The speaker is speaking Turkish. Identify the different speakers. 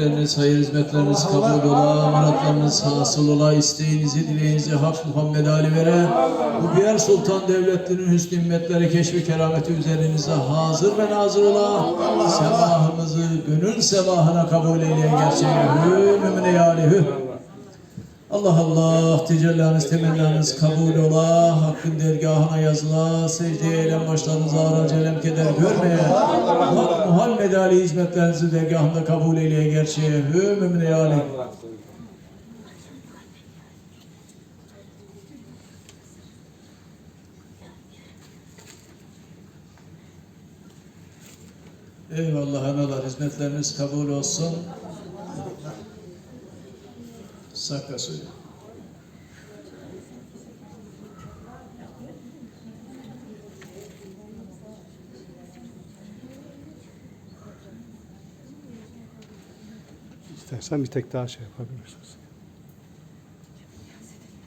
Speaker 1: ibadetleriniz, hayır hizmetleriniz kabul ola, muratlarınız hasıl ola, isteğinizi, dileğinizi Hak Muhammed Ali vere. Bu biyer sultan devletlerinin hüsnü himmetleri, keşfi kerameti üzerinize hazır ve nazır ola. Semahımızı gönül semahına kabul eyleyen gerçeğe hü, mümine yâli hü. Allah Allah tecellanız temennanız kabul ola hakkın dergahına yazıla secdeye eylem başlarınız ağır celem keder görmeye Hak Muhammed Ali hizmetlerinizi dergahında kabul eyleye gerçeğe hü mümine yâli Eyvallah analar hizmetleriniz kabul olsun. Sakla suyu.
Speaker 2: İstersen bir tek daha şey yapabilirsiniz.